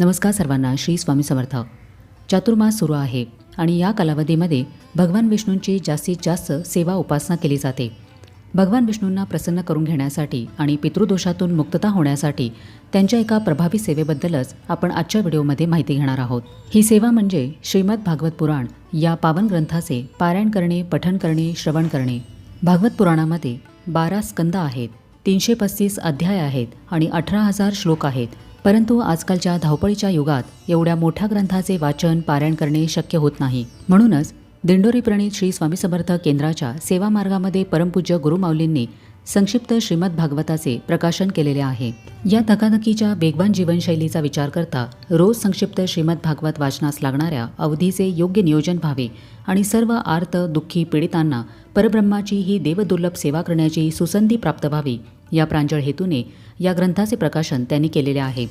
नमस्कार सर्वांना श्री स्वामी समर्थ. चातुर्मास सुरू आहे आणि या कालावधीमध्ये भगवान विष्णूंची जास्तीत जास्त सेवा उपासना केली जाते. भगवान विष्णूंना प्रसन्न करून घेण्यासाठी आणि पितृदोषातून मुक्तता होण्यासाठी त्यांच्या एका प्रभावी सेवेबद्दलच आपण आजच्या व्हिडिओमध्ये माहिती घेणार आहोत. ही सेवा म्हणजे श्रीमद भागवत पुराण या पावन ग्रंथाचे पारायण करणे पठण करणे श्रवण करणे. भागवत पुराणामध्ये बारा स्कंद आहेत तीनशे पस्तीस अध्याय आहेत आणि अठरा हजार श्लोक आहेत. परंतु आजकालच्या धावपळीच्या युगात एवढ्या मोठ्या ग्रंथाचे वाचन पारायण करणे शक्य होत नाही. म्हणूनच दिंडोरी प्रणित श्री स्वामी समर्थ केंद्राच्या सेवा मार्गामध्ये परमपूज्य गुरुमाऊलींनी संक्षिप्त श्रीमद भागवताचे प्रकाशन केलेले आहे. या धकाधकीच्या वेगवान जीवनशैलीचा विचार करता रोज संक्षिप्त श्रीमद भागवत वाचनास लागणाऱ्या अवधीचे योग्य नियोजन व्हावे आणि सर्व आर्त दुःखी पीडितांना परब्रह्माची ही देवदुर्लभ सेवा करण्याची सुसंधी प्राप्त व्हावी या प्रांजळ हेतूने या ग्रंथाचे प्रकाशन त्यांनी केलेले आहे.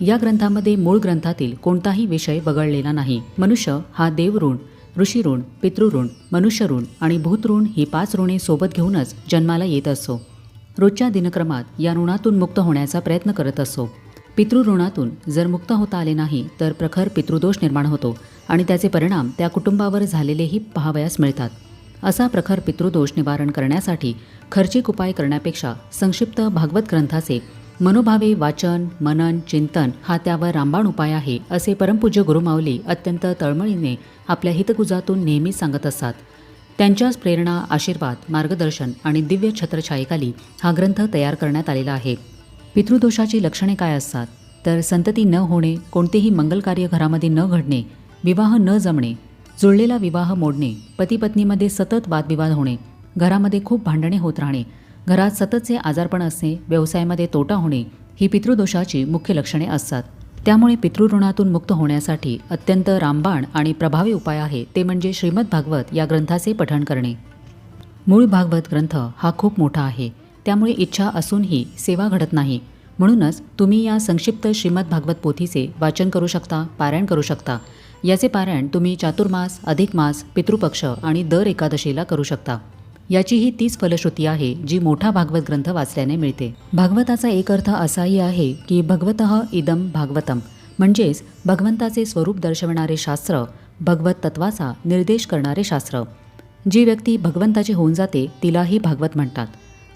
या ग्रंथामध्ये मूळ ग्रंथातील कोणताही विषय वगळलेला नाही. मनुष्य हा देवऋण ऋषीऋण पितृऋण मनुष्यऋण आणि भूतऋण ही पाच ऋणे सोबत घेऊनच जन्माला येत असो. रोजच्या दिनक्रमात या ऋणातून मुक्त होण्याचा प्रयत्न करत असो. पितृऋणातून जर मुक्त होता आले नाही तर प्रखर पितृदोष निर्माण होतो आणि त्याचे परिणाम त्या कुटुंबावर झालेलेही पाहावयास मिळतात. असा प्रखर पितृदोष निवारण करण्यासाठी खर्चिक उपाय करण्यापेक्षा संक्षिप्त भागवत ग्रंथाचे मनोभावे वाचन मनन चिंतन हा त्यावर रामबाण उपाय आहे असे परमपूज्य गुरुमाऊली अत्यंत तळमळीने आपल्या हितगुजातून नेहमीच सांगत असतात. त्यांच्याच प्रेरणा आशीर्वाद मार्गदर्शन आणि दिव्य छत्रछायेखाली हा ग्रंथ तयार करण्यात आलेला आहे. पितृदोषाची लक्षणे काय असतात? तर संतती न होणे कोणतेही मंगलकार्य घरामध्ये न घडणे विवाह न जमणे जुळलेला विवाह मोडणे पतीपत्नीमध्ये सतत वादविवाद होणे घरामध्ये खूप भांडणे होत राहणे घरात सततचे आजारपण असणे व्यवसायामध्ये तोटा होणे ही पितृदोषाची मुख्य लक्षणे असतात. त्यामुळे पितृऋणातून मुक्त होण्यासाठी अत्यंत रामबाण आणि प्रभावी उपाय आहे ते म्हणजे श्रीमद भागवत या ग्रंथाचे पठण करणे. मूळ भागवत ग्रंथ हा खूप मोठा आहे. त्यामुळे इच्छा असूनही सेवा घडत नाही. म्हणूनच तुम्ही या संक्षिप्त श्रीमद भागवत पोथीचे वाचन करू शकता पारायण करू शकता. याचे पारायण तुम्ही चातुर्मास अधिक मास पितृपक्ष आणि दर एकादशीला करू शकता. याचीही तीच फलश्रुती आहे जी मोठा भागवत ग्रंथ वाचल्याने मिळते. भागवताचा एक अर्थ असाही आहे की भगवत इदम भागवतम. म्हणजेच भगवंताचे स्वरूप दर्शवणारे शास्त्र भगवत तत्वाचा निर्देश करणारे शास्त्र. जी व्यक्ती भगवंताची होऊन जाते तिलाही भागवत म्हणतात.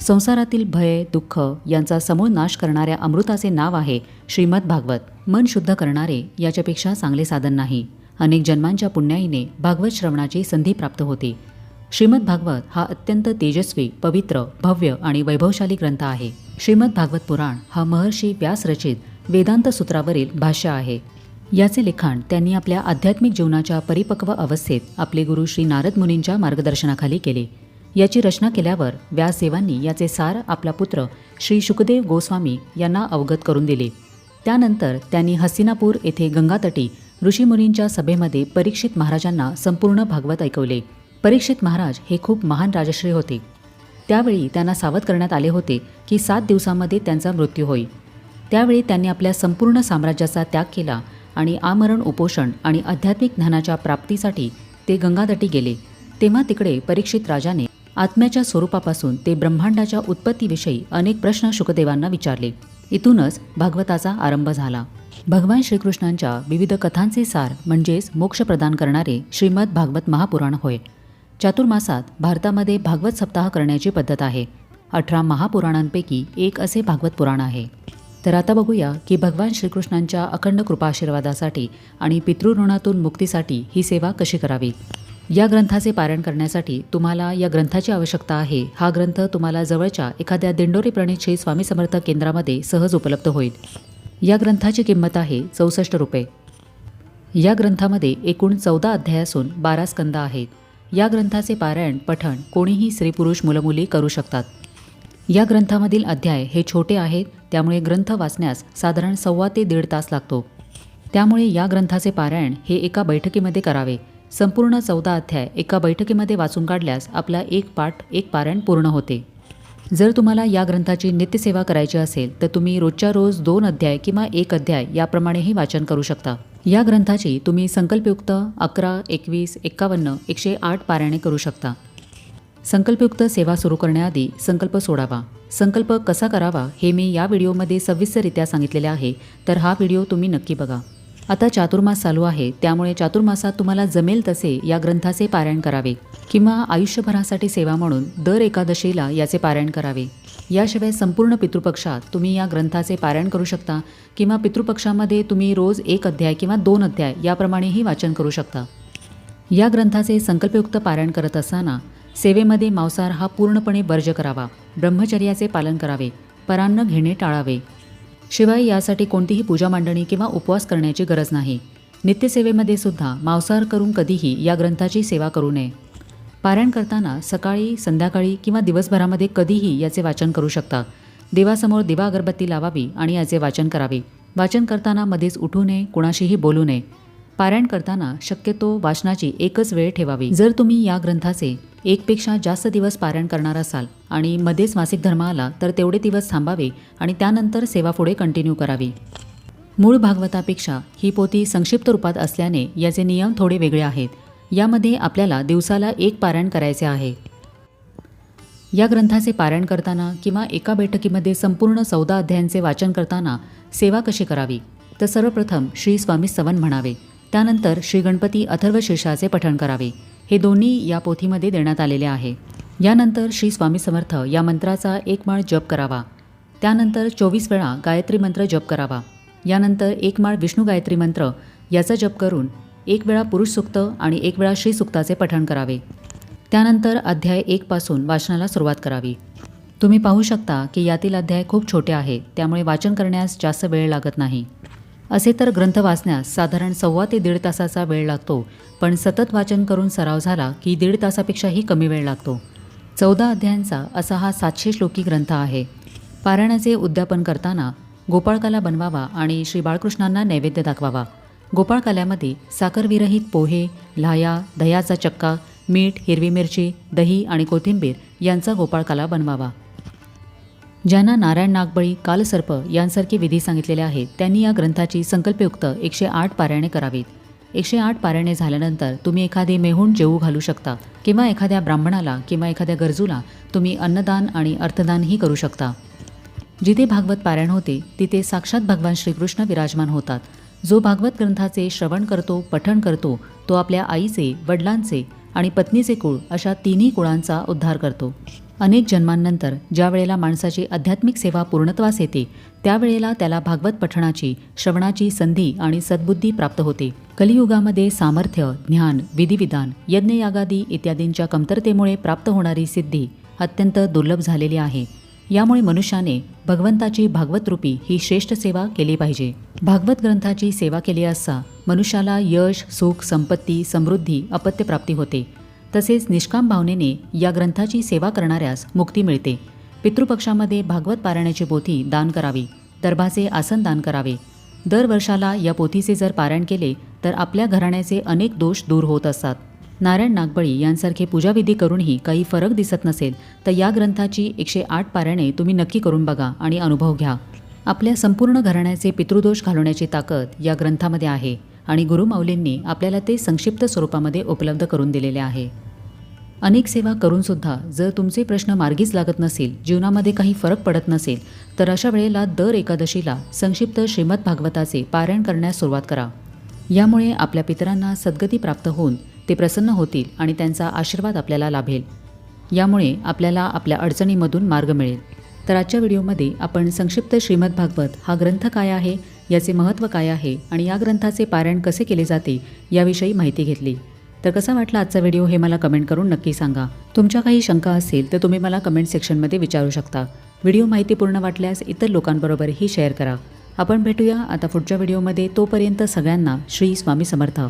संसारातील भय दुःख यांचा समूळ नाश करणाऱ्या अमृताचे नाव आहे श्रीमद भागवत. मन शुद्ध करणारे याच्यापेक्षा चांगले साधन नाही. अनेक जन्मांच्या पुण्याईने भागवत श्रवणाची संधी प्राप्त होते. श्रीमद भागवत हा अत्यंत तेजस्वी पवित्र भव्य आणि वैभवशाली ग्रंथ आहे. श्रीमद भागवत पुराण हा महर्षी व्यास रचित वेदांत सूत्रावरील भाष्य आहे. याचे लिखाण त्यांनी आपल्या आध्यात्मिक जीवनाच्या परिपक्व अवस्थेत आपले गुरु श्री नारद मुनींच्या मार्गदर्शनाखाली केले. याची रचना केल्यावर व्यासदेवांनी याचे सार आपला पुत्र श्री शुकदेव गोस्वामी यांना अवगत करून दिले. त्यानंतर त्यांनी हसिनापूर येथे गंगातटी ऋषीमुनींच्या सभेमध्ये परीक्षित महाराजांना संपूर्ण भागवत ऐकवले. परीक्षित महाराज हे खूप महान राजश्री होते. त्यावेळी त्यांना सावध करण्यात आले होते की सात दिवसामध्ये त्यांचा मृत्यू होईल. त्यावेळी त्यांनी आपल्या संपूर्ण साम्राज्याचा त्याग केला आणि आमरण उपोषण आणि आध्यात्मिक ज्ञानाच्या प्राप्तीसाठी ते गंगादटी गेले. तेव्हा तिकडे परीक्षित राजाने आत्म्याच्या स्वरूपापासून ते ब्रह्मांडाच्या उत्पत्तीविषयी अनेक प्रश्न शुकदेवांना विचारले. इथूनच भागवताचा आरंभ झाला. भगवान श्रीकृष्णांच्या विविध कथांचे सार म्हणजेच मोक्ष प्रदान करणारे श्रीमद भागवत महापुराण होय. चातुर्मासात भारतामध्ये भागवत सप्ताह करण्याची पद्धत आहे. अठरा महापुराणांपैकी एक असे भागवत पुराण आहे. तर आता बघूया की भगवान श्रीकृष्णांच्या अखंड कृपाशीर्वादासाठी आणि पितृऋणातून मुक्तीसाठी ही सेवा कशी करावी? या ग्रंथाचे पारायण करण्यासाठी तुम्हाला या ग्रंथाची आवश्यकता आहे. हा ग्रंथ तुम्हाला जवळच्या एखाद्या दिंडोरी प्रणित श्री स्वामी समर्थ केंद्रामध्ये सहज उपलब्ध होईल. या ग्रंथाची किंमत आहे चौसष्ट रुपये. या ग्रंथामध्ये एकूण चौदा अध्याय असून बारा स्कंद आहेत. या ग्रंथाचे पारायण पठण कोणीही स्त्रीपुरुष मुलमुली करू शकतात. या ग्रंथामधील अध्याय हे छोटे आहेत त्यामुळे ग्रंथ वाचण्यास साधारण सव्वा ते दीड तास लागतो. त्यामुळे या ग्रंथाचे पारायण हे एका बैठकीमध्ये करावे. संपूर्ण चौदा अध्याय एका बैठकीमध्ये वाचून काढल्यास आपला एक पाठ एक पारायण पूर्ण होते. जर तुम्हाला या ग्रंथाची नित्यसेवा करायची असेल तर तुम्ही रोजच्या रोज दोन अध्याय किंवा एक अध्याय याप्रमाणेही वाचन करू शकता. या ग्रंथाची तुम्ही संकल्पयुक्त अकरा एकवीस एक्कावन्न एकशे आठ पारायणे करू शकता. संकल्पयुक्त सेवा सुरू करण्याआधी संकल्प सोडावा. संकल्प कसा करावा हे मी या व्हिडिओमध्ये सविस्तररित्या सांगितलेले आहे तर हा व्हिडिओ तुम्ही नक्की बघा. आता चातुर्मास चालू आहे त्यामुळे चातुर्मासात तुम्हाला जमेल तसे या ग्रंथाचे पारायण करावे किंवा आयुष्यभरासाठी सेवा म्हणून दर एकादशीला याचे पारायण करावे. याशिवाय संपूर्ण पितृपक्षात तुम्ही या ग्रंथाचे पारायण करू शकता किंवा पितृपक्षामध्ये तुम्ही रोज एक अध्याय किंवा दोन अध्याय याप्रमाणेही वाचन करू शकता. या ग्रंथाचे संकल्पयुक्त पारायण करत असताना सेवेमध्ये मांसाहार हा पूर्णपणे वर्ज करावा ब्रह्मचर्याचे पालन करावे परान्न घेणे टाळावे. शिवाय यासाठी कोणतीही पूजा मांडणी किंवा उपवास करण्याची गरज नाही. नित्यसेवेमध्ये सुद्धा मांसाहार करून कधीही या ग्रंथाची सेवा करू नये. पारायण करताना सकाळी संध्याकाळी किंवा दिवसभरामध्ये कधीही याचे वाचन करू शकता. देवासमोर दिवा अगरबत्ती लावावी आणि याचे वाचन करावे. वाचन करताना मध्येच उठू नये कुणाशीही बोलू नये. पारायण करताना शक्यतो वाचनाची एकच वेळ ठेवावी. जर तुम्ही या ग्रंथाचे एकपेक्षा जास्त दिवस पारायण करणार असाल आणि मध्येच मासिक धर्म आला तर तेवढे दिवस थांबावे आणि त्यानंतर सेवा पुढे कंटिन्यू करावी. मूळ भागवतापेक्षा ही पोथी संक्षिप्त रूपात असल्याने याचे नियम थोडे वेगळे आहेत. यामध्ये आपल्याला दिवसाला एक पारायण करायचे आहे. या ग्रंथाचे पारायण करताना किंवा एका बैठकीमध्ये संपूर्ण चौदा अध्यायांचे वाचन करताना सेवा कशी करावी? तर सर्वप्रथम श्री स्वामी सवन म्हणावे. त्यानंतर श्री गणपती अथर्व शीर्षाचे पठण करावे. हे दोन्ही या पोथीमध्ये देण्यात आलेले आहे. यानंतर श्री स्वामी समर्थ या मंत्राचा एक माळ जप करावा. त्यानंतर चोवीस वेळा गायत्री मंत्र जप करावा. यानंतर एक माळ विष्णू गायत्री मंत्र याचा जप करून एक वेळा पुरुष सुक्त आणि एक वेळा श्री सुक्ताचे पठण करावे. त्यानंतर अध्याय एकपासून वाचनाला सुरुवात करावी. तुम्ही पाहू शकता की यातील अध्याय खूप छोटे आहे त्यामुळे वाचन करण्यास जास्त वेळ लागत नाही. असे तर ग्रंथ वाचण्यास साधारण सव्वा ते दीड तासाचा वेळ लागतो पण सतत वाचन करून सराव झाला की दीड तासापेक्षाही कमी वेळ लागतो. चौदा अध्यायांचा असा हा सातशे श्लोकी ग्रंथ आहे. पारायणाचे उद्यापन करताना गोपाळकाला बनवावा आणि श्री बाळकृष्णांना नैवेद्य दाखवावा. गोपाळकाल्यामध्ये साखरविरहित पोहे लाया दह्याचा चक्का मीठ हिरवी मिरची दही आणि कोथिंबीर यांचा गोपाळकाला बनवावा. ज्यांना नारायण नागबळी कालसर्प यांसारखे विधी सांगितलेले आहेत त्यांनी या ग्रंथाची संकल्पयुक्त एकशे आठ पारायणे करावीत. एकशे आठ पारायणे झाल्यानंतर तुम्ही एखादी मेहूण जेवू घालू शकता किंवा एखाद्या ब्राह्मणाला किंवा एखाद्या गरजूला तुम्ही अन्नदान आणि अर्थदानही करू शकता. जिथे भागवत पारायण होते तिथे साक्षात भगवान श्रीकृष्ण विराजमान होतात. जो भागवत ग्रंथाचे श्रवण करतो पठण करतो तो आपल्या आईचे वडिलांचे आणि पत्नीचे कुळ अशा तिन्ही कुळांचा उद्धार करतो. अनेक जन्मांनंतर ज्या वेळेला माणसाची आध्यात्मिक सेवा पूर्णत्वास येते त्यावेळेला त्याला भागवत पठणाची श्रवणाची संधी आणि सद्बुद्धी प्राप्त होते. कलियुगामध्ये सामर्थ्य ज्ञान विधिविधान यज्ञयागादी इत्यादींच्या कमतरतेमुळे प्राप्त होणारी सिद्धी अत्यंत दुर्लभ झालेली आहे. यामुळे मनुष्याने भगवंताची भागवतरूपी ही श्रेष्ठ सेवा केली पाहिजे. भागवत ग्रंथाची सेवा केली असता मनुष्याला यश सुख संपत्ती समृद्धी अपत्यप्राप्ती होते. तसेच निष्काम भावनेने या ग्रंथाची सेवा करणाऱ्यास मुक्ती मिळते. पितृपक्षामध्ये भागवत पारायणाची पोथी दान करावी दर्भाचे आसन दान करावे. दर वर्षाला या पोथीचे जर पारायण केले तर आपल्या घराण्याचे अनेक दोष दूर होत असतात. नारायण नागबळी यांसारखे पूजाविधी करूनही काही फरक दिसत नसेल तर या ग्रंथाची एकशे आठ पारायणे तुम्ही नक्की करून बघा आणि अनुभव घ्या. आपल्या संपूर्ण घराण्याचे पितृदोष घालवण्याची ताकद या ग्रंथामध्ये आहे आणि गुरुमाऊलींनी आपल्याला ते संक्षिप्त स्वरूपामध्ये उपलब्ध करून दिलेले आहे. अनेक सेवा करूनसुद्धा जर तुमचे प्रश्न मार्गीच लागत नसेल जीवनामध्ये काही फरक पडत नसेल तर अशा वेळेला दर एकादशीला संक्षिप्त श्रीमद भागवताचे पारायण करण्यास सुरुवात करा. यामुळे आपल्या पितरांना सद्गती प्राप्त होऊन ते प्रसन्न होतील आणि त्यांचा आशीर्वाद आपल्याला लाभेल. यामुळे आपल्याला आपल्या अडचणीमधून मार्ग मिळेल. तर आजच्या व्हिडिओमध्ये आपण संक्षिप्त श्रीमद भागवत हा ग्रंथ काय आहे याचे महत्त्व काय आहे आणि या ग्रंथाचे पारायण कसे केले जाते याविषयी माहिती घेतली. तर कसा वाटला आजचा व्हिडिओ हे मला कमेंट करून नक्की सांगा. तुमच्या काही शंका असतील तर तुम्ही मला कमेंट सेक्शनमध्ये विचारू शकता. व्हिडिओ माहितीपूर्ण वाटल्यास इतर लोकांबरोबरही शेअर करा. आपण भेटूया आता पुढच्या व्हिडिओमध्ये. तोपर्यंत सगळ्यांना श्री स्वामी समर्थ.